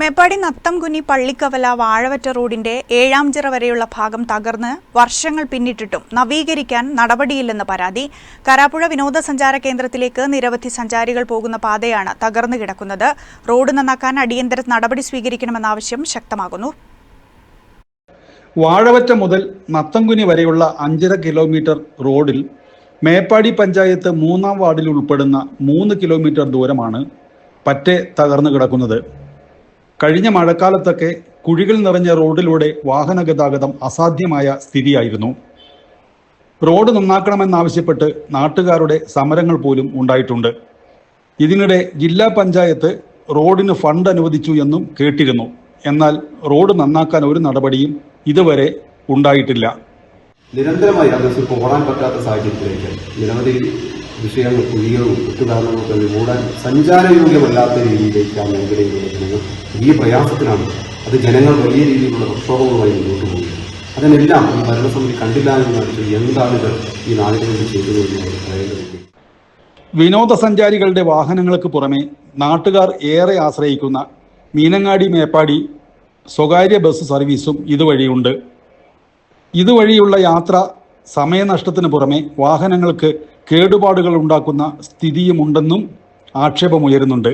മേപ്പാടി നത്തംകുനി പള്ളിക്കവല വാഴവറ്റ റോഡിന്റെ ഏഴാം ചിറ വരെയുള്ള ഭാഗം തകർന്ന് വർഷങ്ങൾ പിന്നിട്ടിട്ടും നവീകരിക്കാൻ നടപടിയില്ലെന്ന് പരാതി കരാപ്പുഴ വിനോദസഞ്ചാര കേന്ദ്രത്തിലേക്ക് നിരവധി സഞ്ചാരികൾ പോകുന്ന പാതയാണ് തകർന്നു കിടക്കുന്നത്. റോഡ് നന്നാക്കാൻ അടിയന്തര നടപടി സ്വീകരിക്കണമെന്ന ആവശ്യം ശക്തമാകുന്നു. വാഴവറ്റ മുതൽ നത്തംകുനി വരെയുള്ള അഞ്ചര കിലോമീറ്റർ റോഡിൽ മേപ്പാടി പഞ്ചായത്ത് മൂന്നാം വാർഡിൽ ഉൾപ്പെടുന്ന മൂന്ന് കിലോമീറ്റർ ദൂരമാണ് പറ്റെ തകർന്നു കിടക്കുന്നത്. കഴിഞ്ഞ മഴക്കാലത്തൊക്കെ കുഴികൾ നിറഞ്ഞ റോഡിലൂടെ വാഹന ഗതാഗതം അസാധ്യമായ സ്ഥിതിയായിരുന്നു. റോഡ് നന്നാക്കണമെന്നാവശ്യപ്പെട്ട് നാട്ടുകാരുടെ സമരങ്ങൾ പോലും ഉണ്ടായിട്ടുണ്ട്. ഇതിനിടെ ജില്ലാ പഞ്ചായത്ത് റോഡിന് ഫണ്ട് അനുവദിച്ചു എന്നും കേട്ടിരുന്നു. എന്നാൽ റോഡ് നന്നാക്കാൻ ഒരു നടപടിയും ഇതുവരെ ഉണ്ടായിട്ടില്ല. നിരന്തരമായി ആ പോകാൻ പറ്റാത്ത സാഹചര്യത്തിലേക്ക് നിരവധി വിഷയങ്ങൾ കുഴികളും മറ്റു കാരണങ്ങൾക്ക് മൂടാൻ സഞ്ചാരയോഗ്യമല്ലാത്ത രീതിയിലേക്കാണ് ആ മേഖലയിലുള്ള ജനങ്ങൾ വലിയ പ്രയാസത്തിലാണ്. അത് ജനങ്ങൾ വലിയ രീതിയിലുള്ള പ്രക്ഷോഭങ്ങളുമായി മുന്നോട്ട് പോകുന്നത്. അതിനെല്ലാം ഈ ഭരണസമിതി കണ്ടില്ല എന്ന് കാണിച്ചു എന്താണ് ഇത് ഈ നാടുകളിൽ ചെയ്തതെന്ന് പറയേണ്ടതുണ്ട് വിനോദസഞ്ചാരികളുടെ വാഹനങ്ങൾക്ക് പുറമെ നാട്ടുകാർ ഏറെ ആശ്രയിക്കുന്ന മീനങ്ങാടി മേപ്പാടി സ്വകാര്യ ബസ് സർവീസും ഇതുവഴിയുണ്ട്. ഇതുവഴിയുള്ള യാത്ര സമയനഷ്ടത്തിന് പുറമെ വാഹനങ്ങൾക്ക് കേടുപാടുകൾ ഉണ്ടാക്കുന്ന സ്ഥിതിയുമുണ്ടെന്നും ആക്ഷേപമുയരുന്നുണ്ട്.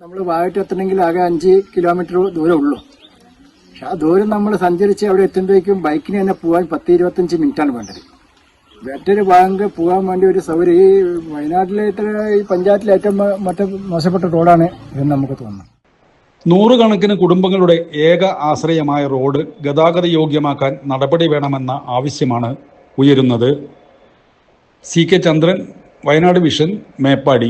നമ്മൾ വായിട്ട് എത്തണമെങ്കിൽ ആകെ അഞ്ച് കിലോമീറ്റർ ദൂരം ഉള്ളൂ. പക്ഷെ ആ ദൂരം നമ്മൾ സഞ്ചരിച്ച് അവിടെ എത്തുമ്പോഴേക്കും ബൈക്കിന് തന്നെ പോകാൻ പത്ത് ഇരുപത്തഞ്ച് മിനിറ്റാണ് വേണ്ടത്. മറ്റൊരു ഭാഗങ്ങൾ പോകാൻ വേണ്ടി ഒരു സൗകര്യം ഈ വയനാട്ടിലെ ഈ പഞ്ചായത്തിലെ ഏറ്റവും മറ്റേ മോശപ്പെട്ട റോഡാണ് എന്ന് നമുക്ക് തോന്നുന്നു. നൂറുകണക്കിന് കുടുംബങ്ങളുടെ ഏക ആശ്രയമായ റോഡ് ഗതാഗത യോഗ്യമാക്കാൻ നടപടി വേണമെന്ന ആവശ്യമാണ് ഉയരുന്നത്. C K Chandran Wayanad vision Meppadi.